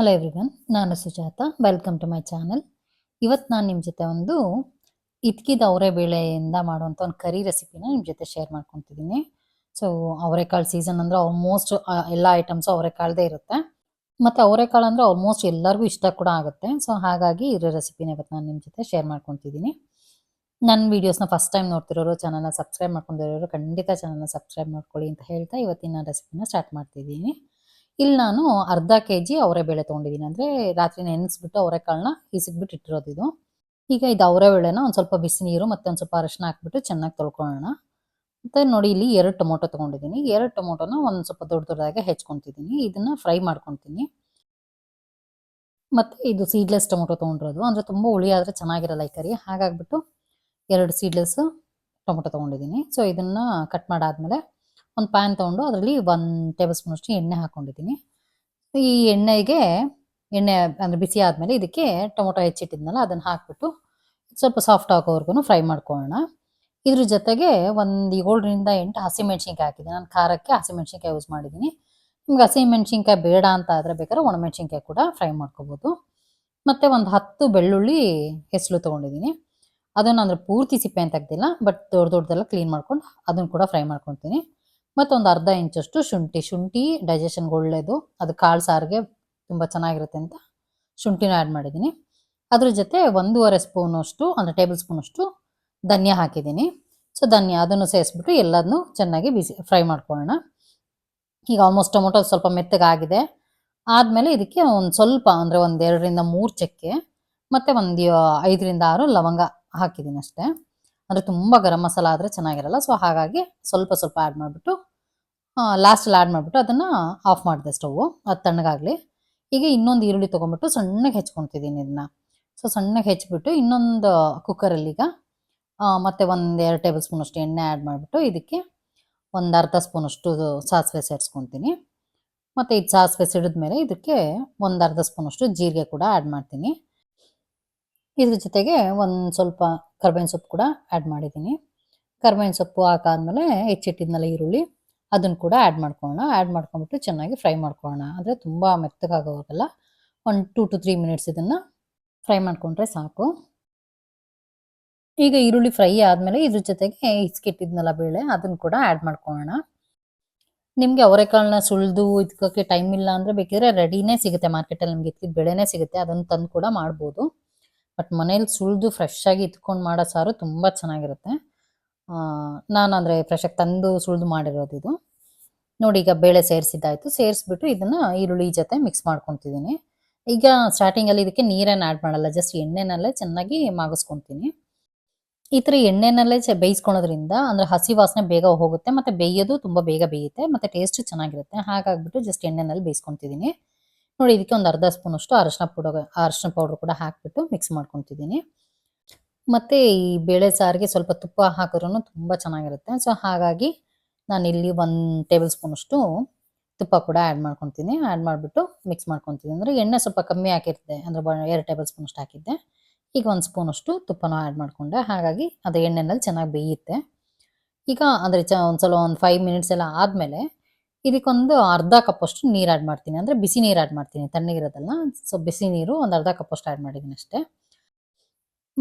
Hello everyone ನಾನು Sujatha. Welcome to my channel ಇವತ್ತು ನಾನು ನಿಮ್ಮ ಜೊತೆ ಒಂದು ಇದ್ಕಿದ ಅವರೆಬೇಳೆಯಿಂದ ಮಾಡುವಂಥ ಒಂದು ಕರಿ ರೆಸಿಪಿನ ನಿಮ್ಮ ಜೊತೆ ಶೇರ್ ಮಾಡ್ಕೊತಿದ್ದೀನಿ. ಸೊ ಅವರೆಕಾಳು ಸೀಸನ್ ಅಂದರೆ ಆಲ್ಮೋಸ್ಟ್ ಎಲ್ಲ ಐಟಮ್ಸು ಅವರೆಕಾಳ್ದೇ ಇರುತ್ತೆ. ಮತ್ತು ಅವರೆಕಾಳು ಅಂದರೆ ಆಲ್ಮೋಸ್ಟ್ ಎಲ್ಲರಿಗೂ ಇಷ್ಟ ಕೂಡ ಆಗುತ್ತೆ. ಸೊ ಹಾಗಾಗಿ ಇರೋ ರೆಸಿಪಿನ ಇವತ್ತು ನಾನು ನಿಮ್ಮ ಜೊತೆ ಶೇರ್ ಮಾಡ್ಕೊತಿದ್ದೀನಿ. ನನ್ನ ವೀಡಿಯೋಸ್ನ ಫಸ್ಟ್ ಟೈಮ್ ನೋಡ್ತಿರೋರು ಚಾನಲ್ನ ಸಬ್ಸ್ಕ್ರೈಬ್ ಮಾಡ್ಕೊಂಡಿರೋರು ಖಂಡಿತ ಚಾನಲ್ನ ಸಬ್ಸ್ಕ್ರೈಬ್ ಮಾಡ್ಕೊಳ್ಳಿ ಅಂತ ಹೇಳ್ತಾ ಇವತ್ತಿನ ರೆಸಿಪಿನ ಸ್ಟಾರ್ಟ್ ಮಾಡ್ತಿದ್ದೀನಿ. ಇಲ್ಲಿ ನಾನು ಅರ್ಧ ಕೆ ಜಿ ಅವರೆಬೇಳೆ ತೊಗೊಂಡಿದ್ದೀನಿ. ಅಂದರೆ ರಾತ್ರಿ ನೆನೆಸ್ಬಿಟ್ಟು ಅವರೆಕಾಳನ್ನ ಈಸಿಗ್ಬಿಟ್ಟು ಇಟ್ಟಿರೋದು ಇದು. ಈಗ ಇದು ಅವರೆಬೇಳೆನ ಒಂದು ಸ್ವಲ್ಪ ಬಿಸಿ ನೀರು ಮತ್ತು ಒಂದು ಸ್ವಲ್ಪ ಅರಶಿನ ಹಾಕ್ಬಿಟ್ಟು ಚೆನ್ನಾಗಿ ತೊಳ್ಕೊಳ್ಳೋಣ. ಮತ್ತು ನೋಡಿ ಇಲ್ಲಿ ಎರಡು ಟೊಮೊಟೊ ತೊಗೊಂಡಿದ್ದೀನಿ. ಎರಡು ಟೊಮೊಟೊನ ಒಂದು ಸ್ವಲ್ಪ ದೊಡ್ಡ ದೊಡ್ಡದಾಗಿ ಹೆಚ್ಕೊತಿದ್ದೀನಿ. ಇದನ್ನು ಫ್ರೈ ಮಾಡ್ಕೊತೀನಿ. ಮತ್ತು ಇದು ಸೀಡ್ಲೆಸ್ ಟೊಮೊಟೊ ತೊಗೊಂಡಿರೋದು. ಅಂದರೆ ತುಂಬ ಹುಳಿ ಆದರೆ ಚೆನ್ನಾಗಿರಲ್ಲ ಈ ಕರಿ. ಹಾಗಾಗ್ಬಿಟ್ಟು ಎರಡು ಸೀಡ್ಲೆಸ್ ಟೊಮೊಟೊ ತೊಗೊಂಡಿದ್ದೀನಿ. ಸೊ ಇದನ್ನು ಕಟ್ ಮಾಡಾದ್ಮೇಲೆ ಒಂದು ಪ್ಯಾನ್ ತೊಗೊಂಡು ಅದರಲ್ಲಿ ಒಂದು ಟೇಬಲ್ ಸ್ಪೂನಷ್ಟು ಎಣ್ಣೆ ಹಾಕೊಂಡಿದ್ದೀನಿ ಈ ಎಣ್ಣೆಗೆ ಎಣ್ಣೆ ಅಂದರೆ ಬಿಸಿ ಆದಮೇಲೆ ಇದಕ್ಕೆ ಟೊಮೊಟೊ ಹೆಚ್ಚಿಟ್ಟಿದ್ನಲ್ಲ ಅದನ್ನು ಹಾಕ್ಬಿಟ್ಟು ಸ್ವಲ್ಪ ಸಾಫ್ಟ್ ಆಗೋವರೆಗೂ ಫ್ರೈ ಮಾಡ್ಕೊಳ್ಳೋಣ. ಇದ್ರ ಜೊತೆಗೆ ಒಂದು ಏಳರಿಂದ ಎಂಟು ಹಸಿಮೆಣ್ಸಿನ್ಕಾಯಿ ಹಾಕಿದ್ದೀನಿ. ನಾನು ಖಾರಕ್ಕೆ ಹಸಿಮೆಣ್ಸಿನ್ಕಾಯಿ ಯೂಸ್ ಮಾಡಿದ್ದೀನಿ. ನಿಮ್ಗೆ ಹಸಿಮೆಣ್ಸಿನ್ಕಾಯಿ ಬೇಡ ಅಂತ ಆದರೆ ಬೇಕಾದ್ರೆ ಒಣಮೆಣ್ಸಿನ್ಕಾಯಿ ಕೂಡ ಫ್ರೈ ಮಾಡ್ಕೋಬೋದು. ಮತ್ತು ಒಂದು ಹತ್ತು ಬೆಳ್ಳುಳ್ಳಿ ಹೆಸಲು ತೊಗೊಂಡಿದ್ದೀನಿ. ಅದನ್ನು ಅಂದರೆ ಪೂರ್ತಿ ಸಿಪ್ಪೆ ಅಂತ ತೆಗ್ದಿಲ್ಲ ಬಟ್ ದೊಡ್ಡ ದೊಡ್ಡದೆಲ್ಲ ಕ್ಲೀನ್ ಮಾಡ್ಕೊಂಡು ಅದನ್ನು ಕೂಡ ಫ್ರೈ ಮಾಡ್ಕೊತೀನಿ ಮತ್ತು ಒಂದು ಅರ್ಧ ಇಂಚಷ್ಟು ಶುಂಠಿ ಶುಂಠಿ ಡೈಜೆಷನ್ಗೆ ಒಳ್ಳೆಯದು ಅದು ಕಾಳು ಸಾರಿಗೆ ತುಂಬ ಚೆನ್ನಾಗಿರುತ್ತೆ ಅಂತ ಶುಂಠಿನ ಆ್ಯಡ್ ಮಾಡಿದ್ದೀನಿ. ಅದ್ರ ಜೊತೆ ಒಂದೂವರೆ ಸ್ಪೂನಷ್ಟು, ಅಂದರೆ ಟೇಬಲ್ ಸ್ಪೂನಷ್ಟು ಧನ್ಯ ಹಾಕಿದ್ದೀನಿ. ಸೊ ಧನ್ಯ ಅದನ್ನು ಸೇರಿಸ್ಬಿಟ್ಟು ಎಲ್ಲದನ್ನು ಚೆನ್ನಾಗಿ ಬಿಸಿ ಫ್ರೈ ಮಾಡ್ಕೊಳ್ಳೋಣ. ಈಗ ಆಲ್ಮೋಸ್ಟ್ ಟೊಮೊಟೊ ಸ್ವಲ್ಪ ಮೆತ್ತಗಾಗಿದೆ. ಆದಮೇಲೆ ಇದಕ್ಕೆ ಒಂದು ಸ್ವಲ್ಪ, ಅಂದರೆ ಒಂದು ಎರಡರಿಂದ ಮೂರು ಚಕ್ಕೆ, ಮತ್ತು ಒಂದು ಐದರಿಂದ ಆರು ಲವಂಗ ಹಾಕಿದ್ದೀನಿ ಅಷ್ಟೇ. ಅಂದರೆ ತುಂಬ ಗರಂ ಮಸಾಲ ಆದರೆ ಚೆನ್ನಾಗಿರಲ್ಲ. ಸೊ ಹಾಗಾಗಿ ಸ್ವಲ್ಪ ಸ್ವಲ್ಪ ಆ್ಯಡ್ ಮಾಡಿಬಿಟ್ಟು ಲಾಸ್ಟಲ್ಲಿ ಆ್ಯಡ್ ಮಾಡಿಬಿಟ್ಟು ಅದನ್ನು ಆಫ್ ಮಾಡಿದೆ ಸ್ಟೌವು ಅದು ತಣ್ಣಗಾಗಲಿ. ಈಗ ಇನ್ನೊಂದು ಈರುಳ್ಳಿ ತೊಗೊಂಬಿಟ್ಟು ಸಣ್ಣಗೆ ಹೆಚ್ಕೊತಿದ್ದೀನಿ ಇದನ್ನ ಸೊ ಸಣ್ಣಗೆ ಹೆಚ್ಚಿಬಿಟ್ಟು ಇನ್ನೊಂದು ಕುಕ್ಕರಲ್ಲಿ ಈಗ ಮತ್ತು ಒಂದು ಎರಡು ಟೇಬಲ್ ಸ್ಪೂನಷ್ಟು ಎಣ್ಣೆ ಆ್ಯಡ್ ಮಾಡಿಬಿಟ್ಟು ಇದಕ್ಕೆ ಒಂದು ಅರ್ಧ ಸ್ಪೂನಷ್ಟು ಸಾಸಿವೆ ಸೇರಿಸ್ಕೊತೀನಿ ಮತ್ತು ಇದು ಸಾಸಿವೆ ಸಿಡಿದ್ಮೇಲೆ ಇದಕ್ಕೆ ಒಂದು ಅರ್ಧ ಸ್ಪೂನಷ್ಟು ಜೀರಿಗೆ ಕೂಡ ಆ್ಯಡ್ ಮಾಡ್ತೀನಿ. ಇದ್ರ ಜೊತೆಗೆ ಒಂದು ಸ್ವಲ್ಪ ಕರ್ಬೇವಿನ ಸೊಪ್ಪು ಕೂಡ ಆ್ಯಡ್ ಮಾಡಿದ್ದೀನಿ. ಕರ್ಬೇವಿನ ಸೊಪ್ಪು ಹಾಕಾದ್ಮೇಲೆ ಹೆಚ್ಚಿಟ್ಟಿದ್ನಲ್ಲ ಈರುಳ್ಳಿ ಅದನ್ನು ಕೂಡ ಆ್ಯಡ್ ಮಾಡ್ಕೊಳ್ಳೋಣ. ಆ್ಯಡ್ ಮಾಡ್ಕೊಂಡ್ಬಿಟ್ಟು ಚೆನ್ನಾಗಿ ಫ್ರೈ ಮಾಡ್ಕೊಳ್ಳೋಣ. ಅಂದರೆ ತುಂಬ ಮೆತ್ತಗಾಗೋವಾಗಲ್ಲ. ಒಂದು ಟೂ ಟು ತ್ರೀ ಮಿನಿಟ್ಸ್ ಇದನ್ನು ಫ್ರೈ ಮಾಡಿಕೊಂಡ್ರೆ ಸಾಕು. ಈಗ ಈರುಳ್ಳಿ ಫ್ರೈ ಆದಮೇಲೆ ಇದ್ರ ಜೊತೆಗೆ ಹಿಚ್ಕಿಟ್ಟಿದ್ನಲ್ಲ ಬೇಳೆ ಅದನ್ನು ಕೂಡ ಆ್ಯಡ್ ಮಾಡ್ಕೊಳ್ಳೋಣ. ನಿಮಗೆ ಅವರೆಕಾಳನ್ನ ಸುಳಿದು ಇದಕ್ಕೆ ಟೈಮ್ ಇಲ್ಲ ಅಂದರೆ ಬೇಕಿದ್ರೆ ರೆಡಿನೇ ಸಿಗುತ್ತೆ. ಮಾರ್ಕೆಟಲ್ಲಿ ನಿಮ್ಗೆ ಇದ್ಕಿದ ಬೆಳೆನೇ ಸಿಗುತ್ತೆ. ಅದನ್ನು ತಂದು ಕೂಡ ಮಾಡ್ಬೋದು. ಬಟ್ ಮನೇಲಿ ಸುಳಿದು ಫ್ರೆಶ್ ಆಗಿ ಇಟ್ಕೊಂಡು ಮಾಡೋ ಸಾರು ತುಂಬ ಚೆನ್ನಾಗಿರುತ್ತೆ. ನಾನು ಅಂದರೆ ಫ್ರೆಶಾಗಿ ತಂದು ಸುಳಿದು ಮಾಡಿರೋದು ಇದು. ನೋಡಿ, ಈಗ ಬೇಳೆ ಸೇರಿಸಿದ್ದಾಯಿತು. ಸೇರಿಸ್ಬಿಟ್ಟು ಇದನ್ನು ಈರುಳ್ಳಿ ಜೊತೆ ಮಿಕ್ಸ್ ಮಾಡ್ಕೊತಿದ್ದೀನಿ. ಈಗ ಸ್ಟಾರ್ಟಿಂಗಲ್ಲಿ ಇದಕ್ಕೆ ನೀರೇನು ಆ್ಯಡ್ ಮಾಡಲ್ಲ ಜಸ್ಟ್ ಎಣ್ಣೆನಲ್ಲೇ ಚೆನ್ನಾಗಿ ಮಾಗಿಸ್ಕೊತೀನಿ. ಈ ಥರ ಎಣ್ಣೆನಲ್ಲೇ ಚ, ಬೇಯಿಸ್ಕೊಳೋದ್ರಿಂದ ಅಂದರೆ ಹಸಿ ವಾಸನೆ ಬೇಗ ಹೋಗುತ್ತೆ, ಮತ್ತು ಬೇಯೋದು ತುಂಬ ಬೇಗ ಬೇಯುತ್ತೆ, ಮತ್ತು ಟೇಸ್ಟು ಚೆನ್ನಾಗಿರುತ್ತೆ. ಹಾಗಾಗ್ಬಿಟ್ಟು ಜಸ್ಟ್ ಎಣ್ಣೆನಲ್ಲಿ ಬೇಯಿಸ್ಕೊತಿದ್ದೀನಿ. ನೋಡಿ, ಇದಕ್ಕೆ ಒಂದು ಅರ್ಧ ಸ್ಪೂನಷ್ಟು ಅರಶಿನ ಪುಡ ಅರಶಿನ ಪೌಡ್ರ್ ಕೂಡ ಹಾಕಿಬಿಟ್ಟು ಮಿಕ್ಸ್ ಮಾಡ್ಕೊತಿದ್ದೀನಿ ಮತ್ತು ಈ ಬೇಳೆ ಸಾರಿಗೆ ಸ್ವಲ್ಪ ತುಪ್ಪ ಹಾಕಿದ್ರೂ ತುಂಬ ಚೆನ್ನಾಗಿರುತ್ತೆ. ಸೊ ಹಾಗಾಗಿ ನಾನು ಇಲ್ಲಿ ಒಂದು ಟೇಬಲ್ ಸ್ಪೂನಷ್ಟು ತುಪ್ಪ ಕೂಡ ಆ್ಯಡ್ ಮಾಡ್ಕೊತೀನಿ ಆ್ಯಡ್ ಮಾಡಿಬಿಟ್ಟು ಮಿಕ್ಸ್ ಮಾಡ್ಕೊತೀನಿ ಅಂದರೆ ಎಣ್ಣೆ ಸ್ವಲ್ಪ ಕಮ್ಮಿ ಹಾಕಿರ್ತೆ, ಅಂದರೆ ಎರಡು ಟೇಬಲ್ ಸ್ಪೂನಷ್ಟು ಹಾಕಿದ್ದೆ. ಈಗ ಒಂದು ಸ್ಪೂನಷ್ಟು ತುಪ್ಪನೂ ಆ್ಯಡ್ ಮಾಡಿಕೊಂಡೆ. ಹಾಗಾಗಿ ಅದು ಎಣ್ಣೆನಲ್ಲಿ ಚೆನ್ನಾಗಿ ಬೇಯುತ್ತೆ. ಈಗ ಅಂದರೆ ಚ ಒಂದು ಸಲ ಒಂದು ಫೈವ್ ಮಿನಿಟ್ಸ್ ಎಲ್ಲ ಆದಮೇಲೆ ಇದಕ್ಕೊಂದು ಅರ್ಧ ಕಪ್ಪಷ್ಟು ನೀರು ಆ್ಯಡ್ ಮಾಡ್ತೀನಿ. ಅಂದರೆ ಬಿಸಿ ನೀರು ಆ್ಯಡ್ ಮಾಡ್ತೀನಿ. ತಣ್ಣಗಿರೋದಲ್ಲ ಸೊ ಬಿಸಿ ನೀರು ಒಂದು ಅರ್ಧ ಕಪ್ಪಷ್ಟು ಆ್ಯಡ್ ಮಾಡಿದ್ದೀನಿ ಅಷ್ಟೇ.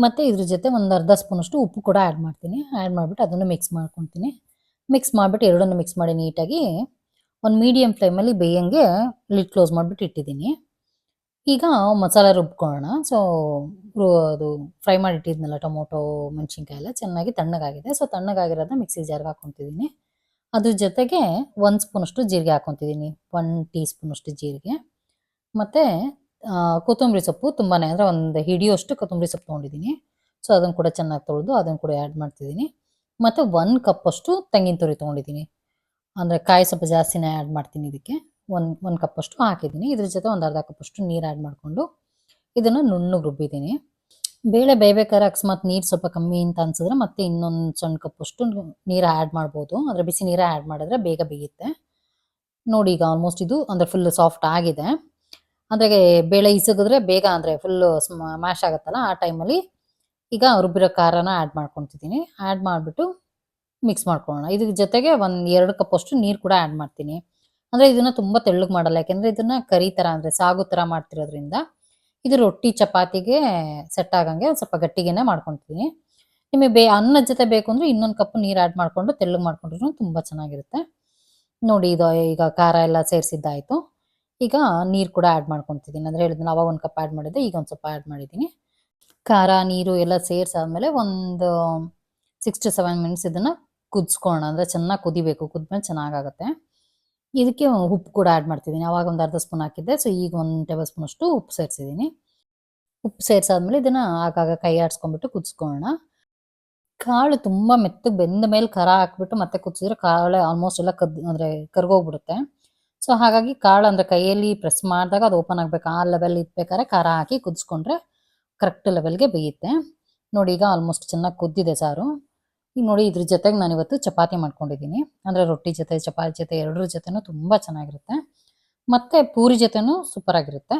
ಮತ್ತು ಇದ್ರ ಜೊತೆ ಒಂದು ಅರ್ಧ ಸ್ಪೂನಷ್ಟು ಉಪ್ಪು ಕೂಡ ಆ್ಯಡ್ ಮಾಡ್ತೀನಿ. ಆ್ಯಡ್ ಮಾಡಿಬಿಟ್ಟು ಅದನ್ನು ಮಿಕ್ಸ್ ಮಾಡ್ಕೊತೀನಿ. ಮಿಕ್ಸ್ ಮಾಡಿಬಿಟ್ಟು ಎರಡನ್ನು ಮಿಕ್ಸ್ ಮಾಡಿ ನೀಟಾಗಿ ಒಂದು ಮೀಡಿಯಮ್ ಫ್ಲೇಮಲ್ಲಿ ಬೇಯಂಗೆ ಲಿಡ್ ಕ್ಲೋಸ್ ಮಾಡಿಬಿಟ್ಟು ಇಟ್ಟಿದ್ದೀನಿ. ಈಗ ಮಸಾಲೆ ರುಬ್ಕೊಳ್ಳೋಣ. ಸೊ ಅದು ಫ್ರೈ ಮಾಡಿ ಇಟ್ಟಿದ್ನಲ್ಲ ಟೊಮೊಟೊ ಮೆಣಸಿನ್ಕಾಯಿ ಎಲ್ಲ ಚೆನ್ನಾಗಿ ತಣ್ಣಗಾಗಿದೆ. ಸೊ ತಣ್ಣಗಾಗಿರೋದನ್ನ ಮಿಕ್ಸಿ ಜಾರ್ಗೆ ಹಾಕ್ಕೊತಿದ್ದೀನಿ. ಅದ್ರ ಜೊತೆಗೆ ಒಂದು ಸ್ಪೂನಷ್ಟು ಜೀರಿಗೆ ಹಾಕೊತಿದ್ದೀನಿ. ಒನ್ ಟೀ ಸ್ಪೂನಷ್ಟು ಜೀರಿಗೆ. ಮತ್ತು ಕೊತ್ತಂಬರಿ ಸೊಪ್ಪು ತುಂಬಾ ಅಂದರೆ ಒಂದು ಹಿಡಿಯೋಷ್ಟು ಕೊತ್ತಂಬರಿ ಸೊಪ್ಪು ತೊಗೊಂಡಿದ್ದೀನಿ. ಸೊ ಅದನ್ನು ಕೂಡ ಚೆನ್ನಾಗಿ ತೊಳೆದು ಅದನ್ನು ಕೂಡ ಆ್ಯಡ್ ಮಾಡ್ತಿದ್ದೀನಿ. ಮತ್ತು ಒಂದು ಕಪ್ಪಷ್ಟು ತೆಂಗಿನ ತುರಿ ತೊಗೊಂಡಿದ್ದೀನಿ. ಅಂದರೆ ಕಾಯಿ ಸ್ವಲ್ಪ ಜಾಸ್ತಿನೇ ಆ್ಯಡ್ ಮಾಡ್ತೀನಿ ಇದಕ್ಕೆ. ಒಂದು ಒಂದು ಕಪ್ಪಷ್ಟು ಹಾಕಿದ್ದೀನಿ. ಇದ್ರ ಜೊತೆ ಒಂದು ಅರ್ಧ ಕಪ್ಪಷ್ಟು ನೀರು ಆ್ಯಡ್ ಮಾಡಿಕೊಂಡು ಇದನ್ನು ನುಣ್ಣಗೆ ರುಬ್ಬಿದ್ದೀನಿ. ಬೇಳೆ ಬೇಯಬೇಕಾದ್ರೆ ಅಕಸ್ಮಾತ್ ನೀರು ಸ್ವಲ್ಪ ಕಮ್ಮಿ ಅಂತ ಅನ್ಸಿದ್ರೆ ಮತ್ತೆ ಇನ್ನೊಂದು ಸಣ್ಣ ಕಪ್ಪಷ್ಟು ನೀರು ಆ್ಯಡ್ ಮಾಡ್ಬೋದು. ಅಂದರೆ ಬಿಸಿ ನೀರು ಆ್ಯಡ್ ಮಾಡಿದ್ರೆ ಬೇಗ ಬೇಯುತ್ತೆ. ನೋಡಿ ಈಗ ಆಲ್ಮೋಸ್ಟ್ ಇದು ಅಂದರೆ ಫುಲ್ ಸಾಫ್ಟ್ ಆಗಿದೆ. ಅಂದರೆ ಬೇಳೆ ಇಸಗಿದ್ರೆ ಬೇಗ ಅಂದರೆ ಫುಲ್ಲು ಮ್ಯಾಶ್ ಆಗುತ್ತಲ್ಲ ಆ ಟೈಮಲ್ಲಿ ಈಗ ರುಬ್ಬಿರೋ ಖಾರನ ಆ್ಯಡ್ ಮಾಡ್ಕೊತಿದ್ದೀನಿ. ಆ್ಯಡ್ ಮಾಡಿಬಿಟ್ಟು ಮಿಕ್ಸ್ ಮಾಡ್ಕೊಳ್ಳೋಣ. ಇದ್ರ ಜೊತೆಗೆ ಒಂದು ಎರಡು ಕಪ್ಪಷ್ಟು ನೀರು ಕೂಡ ಆ್ಯಡ್ ಮಾಡ್ತೀನಿ. ಅಂದರೆ ಇದನ್ನು ತುಂಬ ತೆಳ್ಳಗೆ ಮಾಡಲ್ಲ. ಯಾಕೆಂದರೆ ಇದನ್ನು ಕರಿ ಥರ ಅಂದರೆ ಸಾಗು ಥರ ಮಾಡ್ತಿರೋದ್ರಿಂದ ಇದು ರೊಟ್ಟಿ ಚಪಾತಿಗೆ ಸೆಟ್ ಆಗಂಗೆ ಸ್ವಲ್ಪ ಗಟ್ಟಿಗೆನೆ ಮಾಡ್ಕೊಂತೀನಿ ನಿಮಗೆ ಬೇ ಅನ್ನದ ಜೊತೆ ಬೇಕು ಅಂದ್ರೆ ಇನ್ನೊಂದು ಕಪ್ ನೀರ್ ಆಡ್ ಮಾಡ್ಕೊಂಡು ತೆಳ್ಳಗೆ ಮಾಡ್ಕೊಂಡ್ರು ತುಂಬಾ ಚೆನ್ನಾಗಿರುತ್ತೆ. ನೋಡಿ ಇದು ಈಗ ಖಾರ ಎಲ್ಲ ಸೇರಿಸಿದ್ದಾಯಿತು. ಈಗ ನೀರು ಕೂಡ ಆ್ಯಡ್ ಮಾಡ್ಕೊತಿದ್ದೀನಿ. ಅಂದ್ರೆ ಹೇಳಿದ್ನಲ್ಲ ಅವಾಗ ಒಂದು ಕಪ್ ಆ್ಯಡ್ ಮಾಡಿದ್ದೆ, ಈಗ ಒಂದು ಸ್ವಲ್ಪ ಆ್ಯಡ್ ಮಾಡಿದ್ದೀನಿ. ಖಾರ, ನೀರು ಎಲ್ಲ ಸೇರಿಸಾದ್ಮೇಲೆ ಒಂದು ಸಿಕ್ಸ್ ಟು ಸೆವೆನ್ ಮಿನಿಟ್ಸ್ ಇದನ್ನ ಕುದಿಸ್ಕೊಳ್ಳೋಣ. ಅಂದ್ರೆ ಚೆನ್ನಾಗಿ ಕುದಿಬೇಕು, ಕುದ್ಮೇಲೆ ಚೆನ್ನಾಗಾಗುತ್ತೆ. ಇದಕ್ಕೆ ಉಪ್ಪು ಕೂಡ ಆ್ಯಡ್ ಮಾಡ್ತಿದ್ದೀನಿ. ಅವಾಗ ಒಂದು ಅರ್ಧ ಸ್ಪೂನ್ ಹಾಕಿದ್ದೆ. ಸೊ ಈಗ ಒಂದು ಟೇಬಲ್ ಸ್ಪೂನ್ ಅಷ್ಟು ಉಪ್ಪು ಸೇರಿಸಿದ್ದೀನಿ. ಉಪ್ಪು ಸೇರಿಸಾದ್ಮೇಲೆ ಇದನ್ನು ಆಗಾಗ ಕೈ ಆಡಿಸ್ಕೊಂಡ್ಬಿಟ್ಟು ಕುದಿಸ್ಕೊಳ್ಳೋಣ. ಕಾಳು ತುಂಬ ಮೆತ್ತಗೆ ಬೆಂದ ಮೇಲೆ ಖಾರ ಹಾಕ್ಬಿಟ್ಟು ಮತ್ತೆ ಕುದಿಸಿದ್ರೆ ಕಾಳು ಆಲ್ಮೋಸ್ಟ್ ಎಲ್ಲ ಕದ್, ಅಂದರೆ ಕರ್ಗೋಗ್ಬಿಡುತ್ತೆ. ಸೊ ಹಾಗಾಗಿ ಕಾಳು ಅಂದರೆ ಕೈಯಲ್ಲಿ ಪ್ರೆಸ್ ಮಾಡಿದಾಗ ಅದು ಓಪನ್ ಆಗಬೇಕು. ಆ ಲೆವೆಲ್ ಇಟ್ಬೇಕಾದ್ರೆ ಖಾರ ಹಾಕಿ ಕುದಿಸ್ಕೊಂಡ್ರೆ ಕರೆಕ್ಟ್ ಲೆವೆಲ್ಗೆ ಬೇಯುತ್ತೆ. ನೋಡಿ ಈಗ ಆಲ್ಮೋಸ್ಟ್ ಚೆನ್ನಾಗಿ ಕುದ್ದಿದೆ ಸಾರು. ಈಗ ನೋಡಿ ಇದ್ರ ಜೊತೆಗೆ ನಾನು ಇವತ್ತು ಚಪಾತಿ ಮಾಡ್ಕೊಂಡಿದ್ದೀನಿ. ಅಂದ್ರೆ ರೊಟ್ಟಿ ಜೊತೆ, ಚಪಾತಿ ಜೊತೆ, ಎರಡರ ಜೊತೆನೂ ತುಂಬಾ ಚೆನ್ನಾಗಿರುತ್ತೆ. ಮತ್ತೆ ಪೂರಿ ಜೊತೆನೂ ಸೂಪರ್ ಆಗಿರುತ್ತೆ.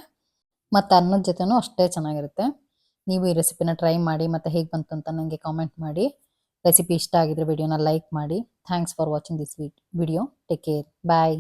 ಮತ್ತೆ ಅನ್ನದ ಜೊತೆನೂ ಅಷ್ಟೇ ಚೆನ್ನಾಗಿರುತ್ತೆ. ನೀವು ಈ ರೆಸಿಪಿನ ಟ್ರೈ ಮಾಡಿ, ಮತ್ತೆ ಹೇಗೆ ಬಂತು ಅಂತ ನನಗೆ ಕಾಮೆಂಟ್ ಮಾಡಿ. ರೆಸಿಪಿ ಇಷ್ಟ ಆಗಿದ್ರೆ ವಿಡಿಯೋನ ಲೈಕ್ ಮಾಡಿ. Thanks for watching this video take care bye